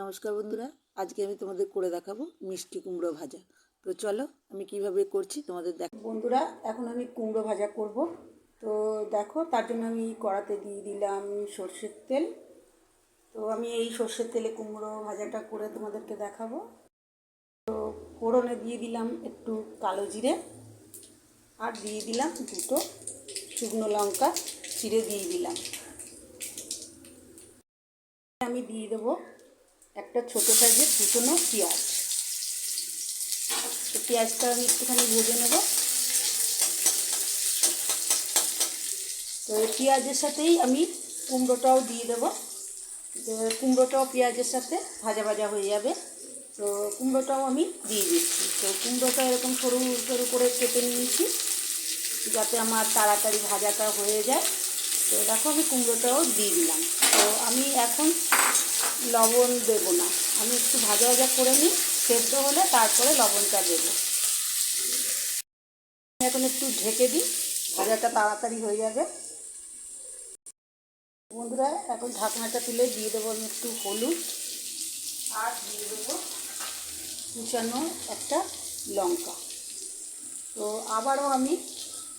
নমস্কার বন্ধুরা, আজকে আমি তোমাদের করে দেখাবো মিষ্টি কুমড়ো ভাজা। তো চলো, আমি কীভাবে করছি তোমাদের দেখ বন্ধুরা, এখন আমি কুমড়ো ভাজা করব। তো দেখো, তার জন্য আমি কড়াতে দিয়ে দিলাম সর্ষের তেল। তো আমি এই সর্ষের তেলে কুমড়ো ভাজাটা করে তোমাদেরকে দেখাবো। তো ফোড়নে দিয়ে দিলাম একটু কালো জিরে, আর দিয়ে দিলাম দুটো শুকনো লঙ্কা চিড়ে দিয়ে দিলাম। আমি দিয়ে দেবো একটা ছোটো সাইজের কুচনো পেঁয়াজ। তো পেঁয়াজটা আমি একটুখানি ভেজে নেব। তো পেঁয়াজের সাথেই আমি কুমড়োটাও দিয়ে দেবো। কুমড়োটাও পেঁয়াজের সাথে ভাজা ভাজা হয়ে যাবে। তো কুমড়োটাও আমি দিয়ে দিচ্ছি। তো কুমড়োটা এরকম সরু সরু করে কেটে নিয়েছি, যাতে আমার তাড়াতাড়ি ভাজাটা হয়ে যায়। তো দেখো আমি কুমড়োটাও দিয়ে দিলাম। তো আমি এখন লবণ দেব না। আমি একটু ভাজা ভাজা করে নিই, সেদ্ধ হলে তারপরে লবণটা দেব। এখন একটু ঢেকে দিই, ভাজাটা তাড়াতাড়ি হয়ে যাবে। বন্ধুরা, এখন ঢাকনাটা তুলে দিয়ে দেবো আমি একটু হলুদ। আর দিয়ে দেবো কুচানো একটা লঙ্কা। তো আবারও আমি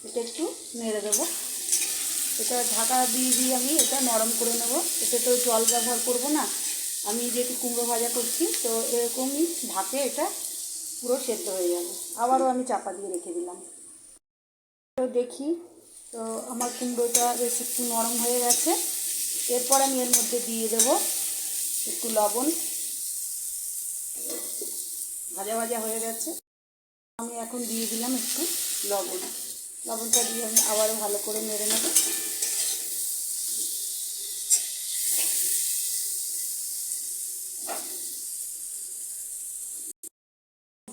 এটা একটু নেড়ে দেবো। এটা ঢাকা দিয়ে দিয়ে আমি, এটা নরম করে নেব। এতে তো জল ব্যবহার করব না। আমি যেহেতু কুমড়ো ভাজা করছি, তো এরকমই ঢাকে এটা পুরো সেদ্ধ হয়ে যাবে। আবারও আমি চাপা দিয়ে রেখে দিলাম। তো দেখি, তো আমার কুমড়োটা বেশ একটু নরম হয়ে গেছে। এরপর আমি এর মধ্যে দিয়ে দেবো একটু লবণ। ভাজা ভাজা হয়ে গেছে। আমি এখন দিয়ে দিলাম একটু লবণ। লবণটা দিয়ে আমি আবারও ভালো করে নেড়ে নেব।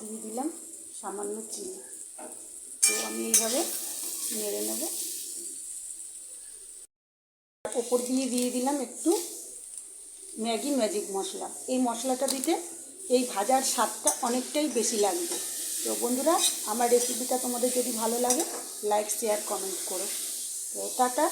দিয়ে দিলাম সামান্য চিনি। তো আমি এইভাবে নেড়ে নেব। ওপর দিয়ে দিয়ে দিলাম একটু ম্যাগি ম্যাজিক মশলা। এই মশলাটা দিতে এই ভাজার স্বাদটা অনেকটাই বেশি লাগবে। তো বন্ধুরা, আমার রেসিপিটা তোমাদের যদি ভালো লাগে লাইক শেয়ার কমেন্ট করো। তো টাটা।